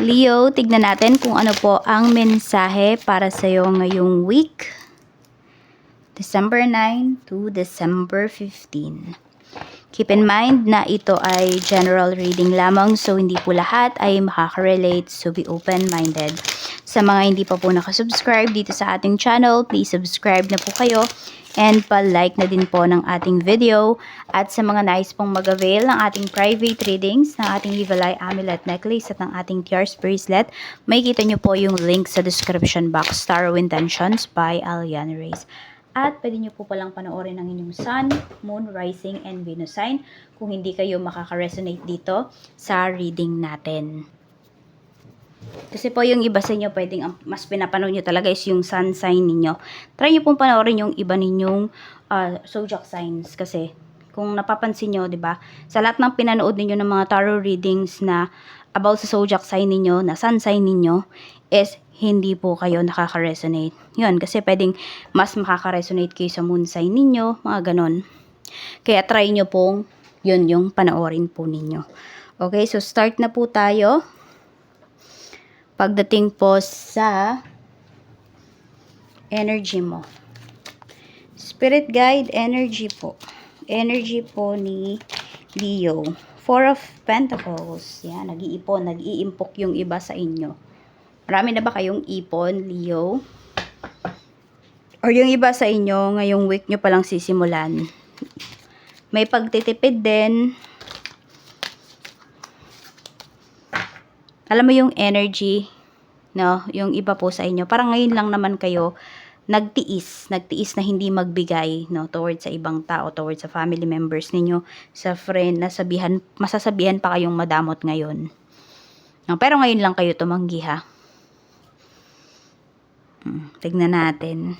Leo, tignan natin kung ano po ang mensahe para sa iyo ngayong week. December 9 to December 15. Keep in mind na ito ay general reading lamang so hindi po lahat ay makaka-relate so be open-minded. Sa mga hindi pa po nakasubscribe dito sa ating channel, please subscribe na po kayo and pa-like na din po ng ating video. At sa mga nais pong mag-avail ng ating private readings, ng ating Livalay Amulet Necklace at ng ating Tears Bracelet, may kita nyo po yung link sa description box, Star of Intentions by Alian Reyes. At pwede nyo po palang panoorin ang inyong Sun, Moon, Rising, and Venus sign kung hindi kayo makaka-resonate dito sa reading natin. Kasi po yung iba sa inyo, pwedeng mas pinapanood nyo talaga is yung sun sign ninyo. Try nyo pong panoorin yung iba ninyong uh, zodiac signs. Kasi kung napapansin nyo, di ba, sa lahat ng pinanood ninyo ng mga tarot readings na about sa zodiac sign ninyo, na sun sign ninyo, is hindi po kayo nakaka-resonate. Yun, kasi pwedeng mas makaka-resonate kayo sa moon sign ninyo, mga ganon. Kaya try nyo pong yun yung panoorin po ninyo. Okay, so start na po tayo. Pagdating po sa energy mo. Spirit guide energy po. Energy po ni Leo. Four of Pentacles. Yan, nag-iipon, nag-iimpok yung iba sa inyo. Marami na ba kayong ipon, Leo? Or yung iba sa inyo, ngayong week nyo palang sisimulan. May pagtitipid din. Alam mo yung energy, no? Yung iba po sa inyo. Parang ngayon lang naman kayo nagtiis, nagtiis na hindi magbigay, no? Towards sa ibang tao, towards sa family members ninyo, sa friend, nasabihan, masasabihan pa kayong madamot ngayon. No? Pero ngayon lang kayo tumanggi, ha? Hmm, tignan natin.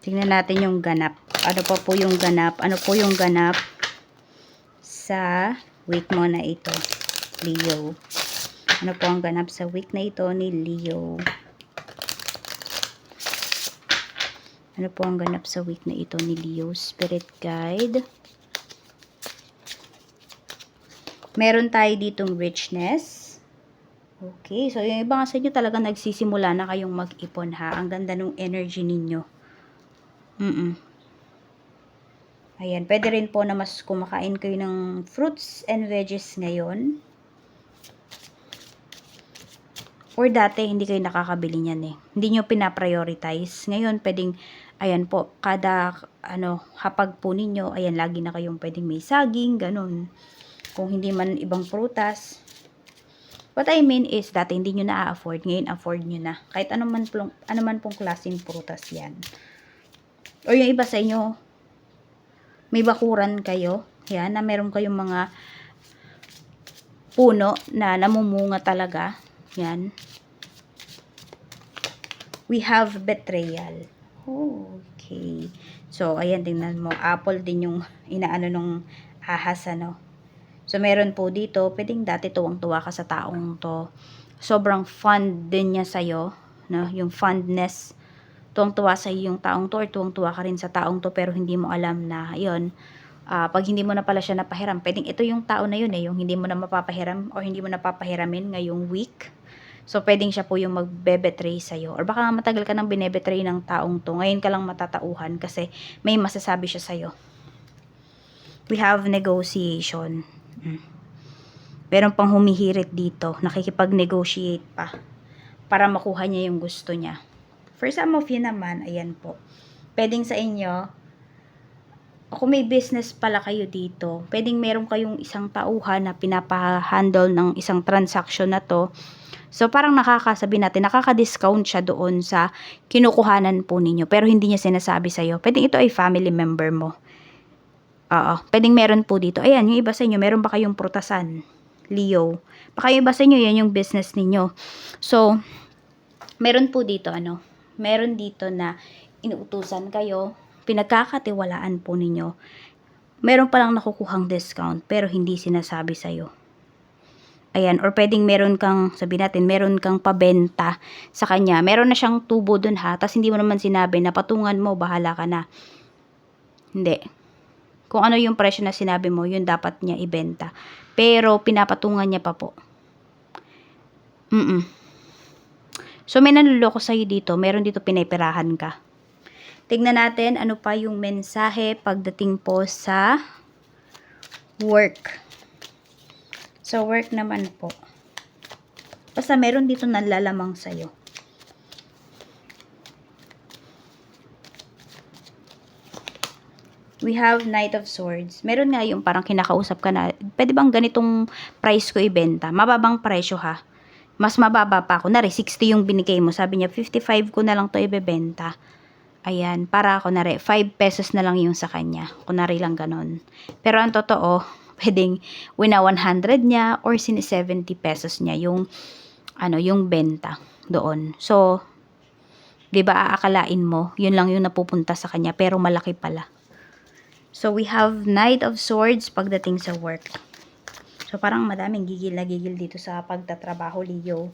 Tignan natin yung ganap. Ano pa po yung ganap? Ano po yung ganap sa week mo na ito, Leo? Ano po ang ganap sa week na ito ni Leo? Ano po ang ganap sa week na ito ni Leo? Spirit Guide. Meron tayo ditong richness. Okay, so yung iba sa inyo talaga nagsisimula na kayong mag-ipon ha. Ang ganda ng energy ninyo. Mm-mm. Ayan, pwede rin po na mas kumakain kayo ng fruits and veggies ngayon. Or dati, hindi kayo nakakabili niyan eh. Hindi nyo pinaprioritize. Ngayon, pwedeng, ayan po, kada, ano, hapag po ninyo, ayan, lagi na kayong pwedeng may saging, ganun. Kung hindi man ibang prutas. What I mean is, dati hindi nyo na-afford, ngayon afford nyo na. Kahit anuman pong, anuman pong klaseng prutas yan. O yung iba sa inyo, may bakuran kayo, yan, na meron kayong mga puno na namumunga talaga. Yan. We have betrayal. Oh, okay. So, ayan, tingnan mo. Apple din yung inaano nung ahas, ano. So, meron po dito, pwedeng dati tuwang-tuwa ka sa taong to. Sobrang fun din niya sa'yo, no? Yung fondness tuwang-tuwa sa yung taong to or tuwang-tuwa ka rin sa taong to pero hindi mo alam na yon uh, pag hindi mo na pala siya napahiram, pwedeng ito yung tao na yun eh, yung hindi mo na mapapahiram or hindi mo na papahiramin ngayong week. So, pwedeng siya po yung magbe-betray sa'yo. Or baka matagal ka nang binebetray ng taong to. Ngayon ka lang matatauhan kasi may masasabi siya sa'yo. We have negotiation. Hmm. Meron pang humihirit dito. Nakikipag-negotiate pa. Para makuha niya yung gusto niya. For some of you naman, ayan po. Pwedeng sa inyo, kung may business pala kayo dito, pwedeng meron kayong isang tauhan na pinapahandle ng isang transaction na to. So, parang nakakasabi natin, nakaka-discount siya doon sa kinukuhanan po ninyo. Pero hindi niya sinasabi sa'yo. Pwedeng ito ay family member mo. Oo. Pwedeng meron po dito. Ayan, yung iba sa inyo, meron ba kayong prutasan? Leo. Baka yung iba sa inyo, yan yung business ninyo. So, meron po dito, ano, meron dito na inuutusan kayo, pinagkakatiwalaan po ninyo, meron palang nakukuhang discount pero hindi sinasabi sa'yo. Ayan, or pwedeng meron kang, sabi natin, meron kang pabenta sa kanya. Meron na siyang tubo dun ha, tapos hindi mo naman sinabi na patungan mo, bahala ka na. Hindi. Kung ano yung presyo na sinabi mo, yun dapat niya ibenta. Pero, pinapatungan niya pa po. Mm So, may nanluloko sa'yo dito. Meron dito pinipirahan ka. Tignan natin ano pa yung mensahe pagdating po sa work. Sa work naman po. Basta meron dito nalalamang sa'yo. We have Knight of Swords. Meron nga yung parang kinakausap ka na, pwede bang ganitong price ko ibenta? Mababang presyo ha. Mas mababa pa ako. Nari, 60 yung binigay mo. Sabi niya, 55 ko na lang to ibebenta. Ayan, para ako nari, 5 pesos na lang yung sa kanya. Kunari lang ganon. Pero ang totoo, pwedeng wina 100 niya or sin 70 pesos niya yung ano, yung benta doon. So, 'di ba aakalain mo, yun lang yung napupunta sa kanya pero malaki pala. So, we have Knight of Swords pagdating sa work. So, parang madaming gigil na gigil dito sa pagtatrabaho, Leo.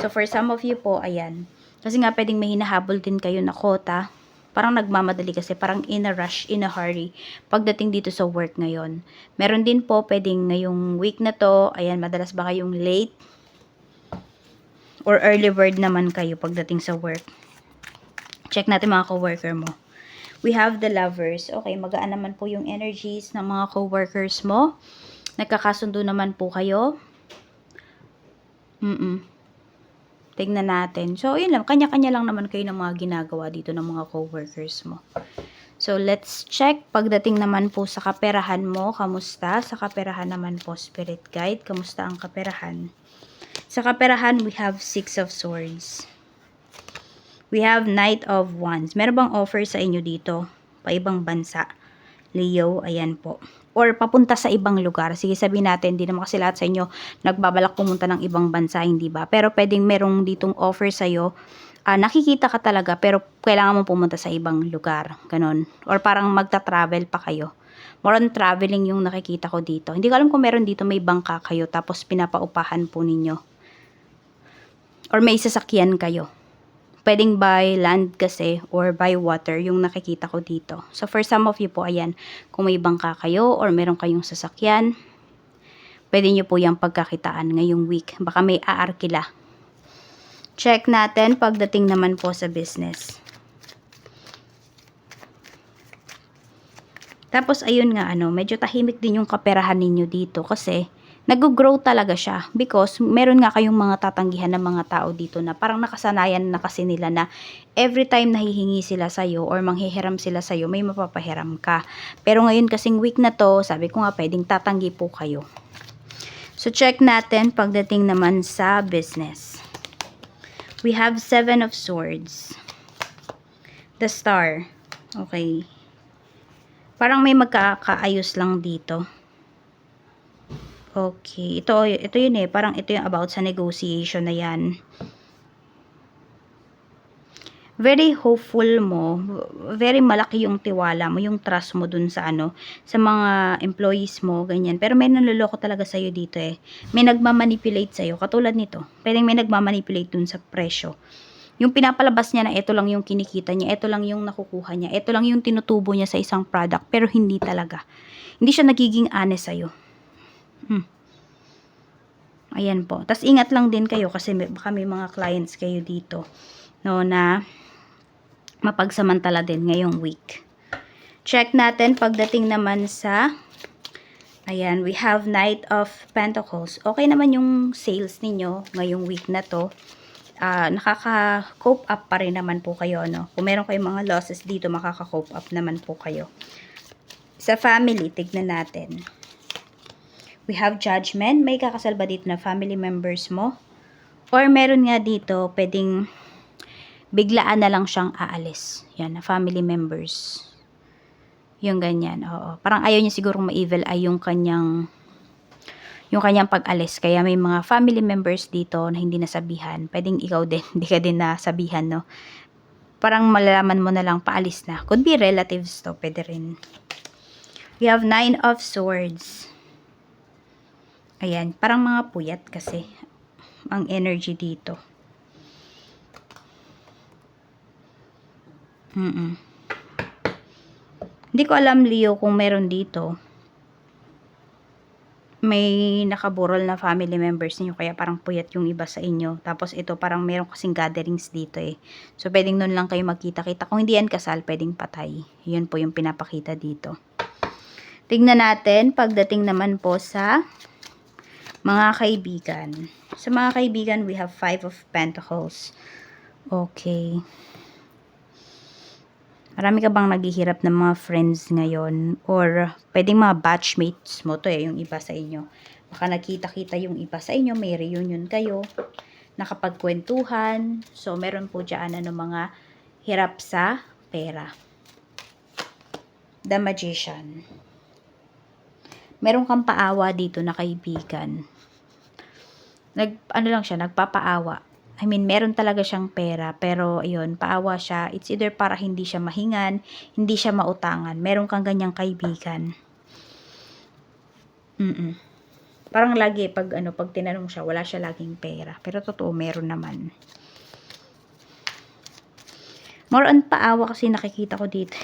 So, for some of you po, ayan. Kasi nga, pwedeng may hinahabol din kayo na kota. Parang nagmamadali kasi, parang in a rush, in a hurry, pagdating dito sa work ngayon. Meron din po, pwedeng ngayong week na to, ayan, madalas ba kayong late? Or early bird naman kayo pagdating sa work. Check natin mga coworker mo. We have the lovers. Okay, magaan naman po yung energies ng mga coworkers mo. Nagkakasundo naman po kayo. Mm-mm. Tignan natin. So, yun lang. Kanya-kanya lang naman kayo ng mga ginagawa dito ng mga coworkers mo. So, let's check. Pagdating naman po sa kaperahan mo, kamusta? Sa kaperahan naman po, Spirit Guide, kamusta ang kaperahan? Sa kaperahan, we have Six of Swords. We have Knight of Wands. Meron bang offer sa inyo dito? Pa ibang bansa? Leo, ayan po. Or papunta sa ibang lugar. Sige, sabihin natin, hindi naman kasi lahat sa inyo nagbabalak pumunta ng ibang bansa, hindi ba? Pero pwedeng merong ditong offer sa'yo. Ah, nakikita ka talaga, pero kailangan mo pumunta sa ibang lugar. Ganon. Or parang magta-travel pa kayo. More on traveling yung nakikita ko dito. Hindi ko alam kung meron dito may bangka kayo, tapos pinapaupahan po ninyo. Or may sasakyan kayo pwedeng by land kasi or by water yung nakikita ko dito. So for some of you po, ayan, kung may bangka kayo or meron kayong sasakyan, pwede nyo po yung pagkakitaan ngayong week. Baka may aarkila. Check natin pagdating naman po sa business. Tapos ayun nga ano, medyo tahimik din yung kaperahan ninyo dito kasi nag-grow talaga siya because meron nga kayong mga tatanggihan ng mga tao dito na parang nakasanayan na kasi nila na every time nahihingi sila sa'yo or manghihiram sila sa'yo, may mapapahiram ka. Pero ngayon kasing week na to, sabi ko nga pwedeng tatanggi po kayo. So check natin pagdating naman sa business. We have Seven of Swords. The Star. Okay. Parang may magkakaayos lang dito. Okay. Ito, ito yun eh. Parang ito yung about sa negotiation na yan. Very hopeful mo. Very malaki yung tiwala mo, yung trust mo dun sa ano, sa mga employees mo, ganyan. Pero may nanloloko talaga sa'yo dito eh. May nagmamanipulate sa'yo. Katulad nito. Pwedeng may nagmamanipulate dun sa presyo. Yung pinapalabas niya na ito lang yung kinikita niya, ito lang yung nakukuha niya, ito lang yung tinutubo niya sa isang product, pero hindi talaga. Hindi siya nagiging honest sa'yo. Hmm. Ayan po. Tapos ingat lang din kayo kasi may, baka may mga clients kayo dito no na mapagsamantala din ngayong week. Check natin pagdating naman sa ayan, we have Knight of Pentacles. Okay naman yung sales ninyo ngayong week na to. Uh, nakaka-cope up pa rin naman po kayo, no? Kung meron kayong mga losses dito, makaka-cope up naman po kayo. Sa family, tignan natin. We have judgment. May kakasal ba dito na family members mo? Or meron nga dito, pwedeng biglaan na lang siyang aalis. Yan, na family members. Yung ganyan, oo. Parang ayaw niya siguro ma-evil ay yung kanyang yung kanyang pag-alis. Kaya may mga family members dito na hindi nasabihan. Pwedeng ikaw din, hindi ka din nasabihan, no? Parang malalaman mo na lang paalis na. Could be relatives to, pwede rin. We have nine of swords. Ayan, parang mga puyat kasi ang energy dito. Mm, -mm. Hindi ko alam, Leo, kung meron dito. May nakaburol na family members niyo kaya parang puyat yung iba sa inyo. Tapos ito parang meron kasing gatherings dito eh. So pwedeng nun lang kayo magkita-kita. Kung hindi yan kasal, pwedeng patay. Yun po yung pinapakita dito. Tignan natin pagdating naman po sa mga kaibigan. Sa mga kaibigan, we have five of pentacles. Okay. Marami ka bang naghihirap ng mga friends ngayon? Or pwedeng mga batchmates mo to eh, yung iba sa inyo. Baka nakita-kita yung iba sa inyo, may reunion kayo, nakapagkwentuhan. So, meron po dyan ano, mga hirap sa pera. The Magician. Meron kang paawa dito na kaibigan. Nag, ano lang siya, nagpapaawa. I mean, meron talaga siyang pera, pero ayun, paawa siya. It's either para hindi siya mahingan, hindi siya mautangan. Meron kang ganyang kaibigan. Mm Parang lagi, pag, ano, pag tinanong siya, wala siya laging pera. Pero totoo, meron naman. More on paawa kasi nakikita ko dito.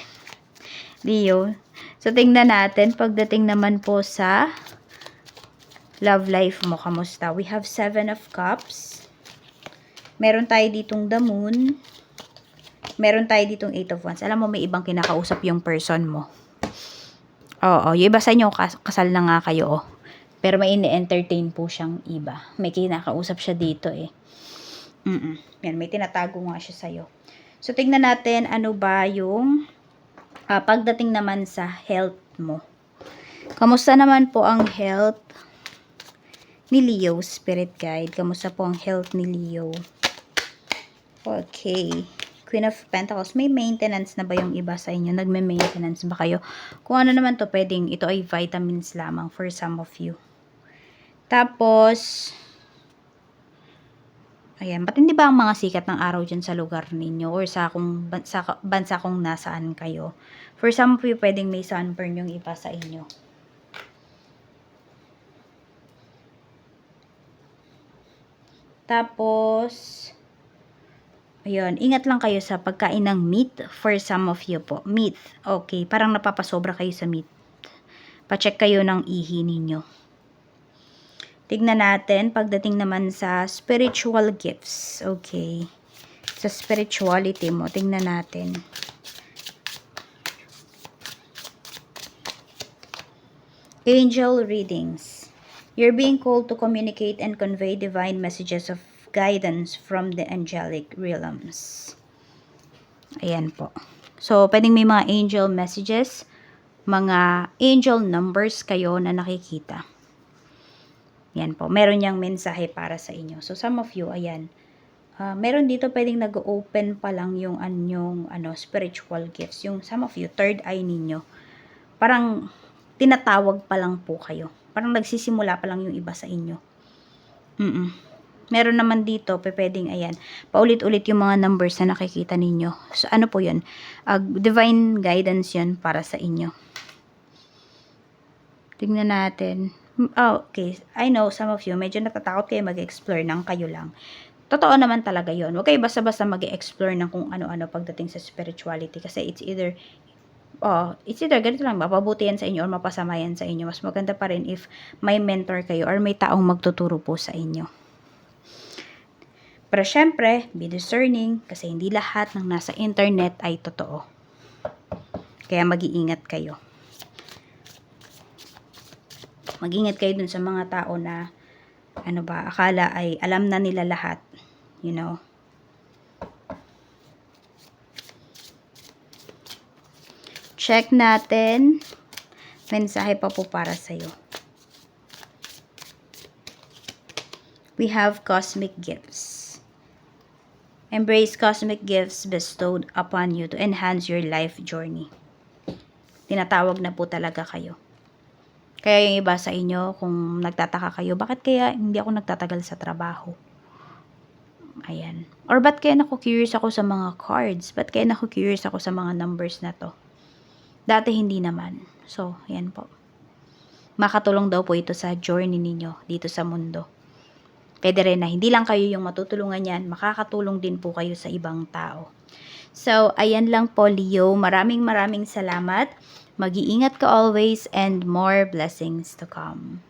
Leo. So, tingnan natin. Pagdating naman po sa love life mo, kamusta? We have seven of cups. Meron tayo ditong the moon. Meron tayo ditong eight of wands. Alam mo, may ibang kinakausap yung person mo. Oo, yung iba sa inyo, kas- kasal na nga kayo, oh. Pero may ini-entertain po siyang iba. May kinakausap siya dito, eh. Mm Yan, may tinatago nga siya sa'yo. So, tignan natin ano ba yung ah, pagdating naman sa health mo. Kamusta naman po ang health ni Leo, Spirit Guide? Kamusta po ang health ni Leo? Okay. Queen of Pentacles. May maintenance na ba yung iba sa inyo? Nagme-maintenance ba kayo? Kung ano naman to, pwedeng ito ay vitamins lamang for some of you. Tapos, ayan, ba't hindi ba ang mga sikat ng araw dyan sa lugar ninyo or sa kung bansa, bansa kung nasaan kayo? For some of you, pwedeng may sunburn yung iba sa inyo. Tapos, ayun, ingat lang kayo sa pagkain ng meat for some of you po. Meat, okay, parang napapasobra kayo sa meat. Pacheck kayo ng ihi ninyo. Tignan natin, pagdating naman sa spiritual gifts. Okay. Sa spirituality mo, tingnan natin. Angel readings. You're being called to communicate and convey divine messages of guidance from the angelic realms. Ayan po. So, pwedeng may mga angel messages, mga angel numbers kayo na nakikita. Yan po. Meron niyang mensahe para sa inyo. So, some of you, ayan. Ah, meron dito pwedeng nag-open pa lang yung anyong ano, spiritual gifts. Yung some of you, third eye ninyo. Parang tinatawag pa lang po kayo. Parang nagsisimula pa lang yung iba sa inyo. Mm Meron naman dito, pwedeng, ayan, paulit-ulit yung mga numbers na nakikita ninyo. So, ano po yun? Ah, divine guidance yun para sa inyo. Tingnan natin. Oh, okay. I know some of you, medyo natatakot kayo mag-explore ng kayo lang. Totoo naman talaga yon. Huwag kayo basta-basta mag-explore ng kung ano-ano pagdating sa spirituality. Kasi it's either, oh, it's either ganito lang, mapabuti yan sa inyo or mapasama yan sa inyo. Mas maganda pa rin if may mentor kayo or may taong magtuturo po sa inyo. Pero syempre, be discerning kasi hindi lahat ng nasa internet ay totoo. Kaya mag-iingat kayo. Mag-ingat kayo dun sa mga tao na ano ba, akala ay alam na nila lahat. You know? Check natin. Mensahe pa po para sa'yo. We have cosmic gifts. Embrace cosmic gifts bestowed upon you to enhance your life journey. Tinatawag na po talaga kayo. Kaya yung iba sa inyo, kung nagtataka kayo, bakit kaya hindi ako nagtatagal sa trabaho? Ayan. Or ba't kaya naku-curious ako sa mga cards? Ba't kaya naku-curious ako sa mga numbers na to? Dati hindi naman. So, ayan po. Makatulong daw po ito sa journey ninyo dito sa mundo. Pwede rin na hindi lang kayo yung matutulungan yan, makakatulong din po kayo sa ibang tao. So, ayan lang po, Leo. Maraming maraming salamat. Mag-iingat ka always and more blessings to come.